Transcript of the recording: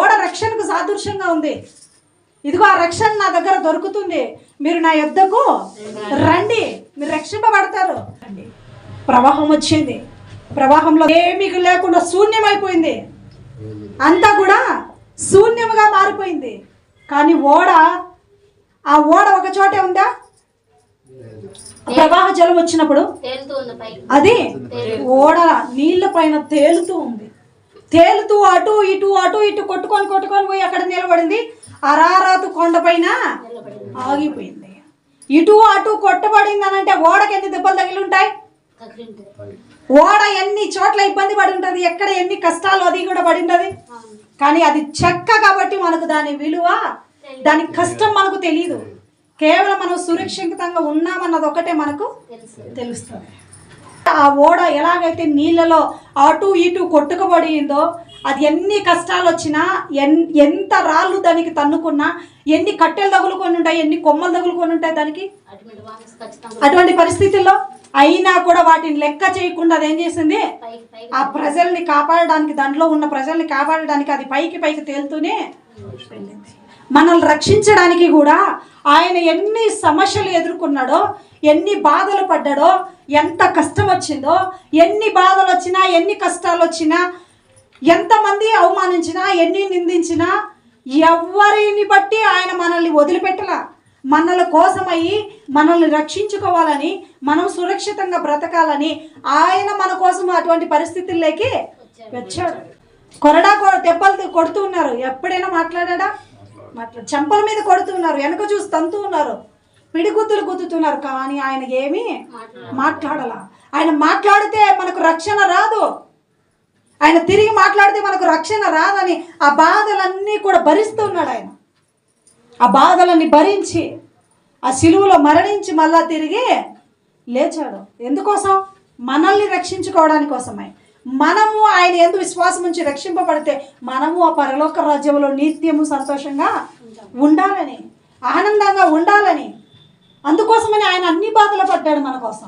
ఓడ రక్షణకు సాదృశ్యంగా ఉంది. ఇదిగో ఆ రక్షణ నా దగ్గర దొరుకుతుంది. మీరు నా యొద్దకు రండి. మీరు రక్షింపబడతారు. ప్రవాహం వచ్చింది. ప్రవాహంలో ఏమీ లేకుండా శూన్యమైపోయింది. అంతా కూడా శూన్యముగా మారిపోయింది. కానీ ఓడ ఆ ఓడ ఒక చోటే ఉందా? ప్రవాహ జలం వచ్చినప్పుడు అది ఓడ నీళ్ళ పైన తేలుతూ ఉంది. తేలుతూ అటు ఇటు అటు ఇటు కొట్టుకొని కొట్టుకొని పోయి అక్కడ నిలబడింది. అరారాతు కొండపైన ఆగిపోయింది. ఇటు అటు కొట్టబడింది అని అంటే ఓడకి ఎన్ని దెబ్బలు తగిలి ఉంటాయి ఓడ ఎన్ని చోట్ల ఇబ్బంది పడి ఉంటుంది? ఎక్కడ ఎన్ని కష్టాలు అది కూడా పడి ఉంటుంది? కానీ అది చెక్క కాబట్టి మనకు దాని విలువ దాని కష్టం మనకు తెలియదు కేవలం మనం సురక్షితంగా ఉన్నామన్నది ఒకటే మనకు తెలుసు. ఆ ఓడ ఎలాగైతే నీళ్ళలో అటు ఇటు కొట్టుకుబడిందో అది ఎన్ని కష్టాలు వచ్చినా ఎన్ ఎంత రాళ్ళు దానికి తన్నుకున్నా ఎన్ని కట్టెలు తగులుకొని ఉంటాయి ఎన్ని కొమ్మలు తగులుకొని ఉంటాయి దానికి? అటువంటి పరిస్థితుల్లో అయినా కూడా వాటిని లెక్క చేయకుండా అది ఏం చేసింది? ఆ ప్రజల్ని కాపాడడానికి దాంట్లో ఉన్న ప్రజల్ని కాపాడడానికి అది పైకి పైకి తేలుతూనే మనల్ని రక్షించడానికి కూడా ఆయన ఎన్ని సమస్యలు ఎదుర్కొన్నాడో ఎన్ని బాధలు పడ్డాడో ఎంత కష్టం వచ్చిందో ఎన్ని బాధలు వచ్చినా ఎన్ని కష్టాలు వచ్చినా ఎంతమంది అవమానించినా ఎన్ని నిందించినా ఎవరిని బట్టి ఆయన మనల్ని వదిలిపెట్టలా? మనల కోసమయ్యి మనల్ని రక్షించుకోవాలని మనం సురక్షితంగా బ్రతకాలని ఆయన మన కోసం అటువంటి పరిస్థితుల్లోకి వచ్చాడు. కొరడా దెబ్బలు కొడుతూ ఉన్నారు. ఎప్పుడైనా మాట్లాడా మాట్లా చెంపల మీద కొడుతున్నారు వెనక చూసి తంతూ ఉన్నారు పిడిగుద్దులు గుద్దుతున్నారు కానీ ఆయన ఏమీ మాట్లాడాల. ఆయన మాట్లాడితే మనకు రక్షణ రాదు. ఆయన తిరిగి మాట్లాడితే మనకు రక్షణ రాదని ఆ బాధలన్నీ కూడా భరిస్తూ ఉన్నాడు ఆయన. ఆ బాధలన్నీ భరించి ఆ సిలువలో మరణించి మళ్ళా తిరిగి లేచాడు. ఎందుకోసం? మనల్ని రక్షించుకోవడానికి కోసమే మనము ఆయన ఎందు విశ్వాసం నుంచి రక్షింపబడితే మనము ఆ పరలోక రాజ్యంలో నిత్యము సంతోషంగా ఉండాలని ఆనందంగా ఉండాలని. అందుకోసమని ఆయన అన్ని బాధలు పడ్డాడు మన కోసం.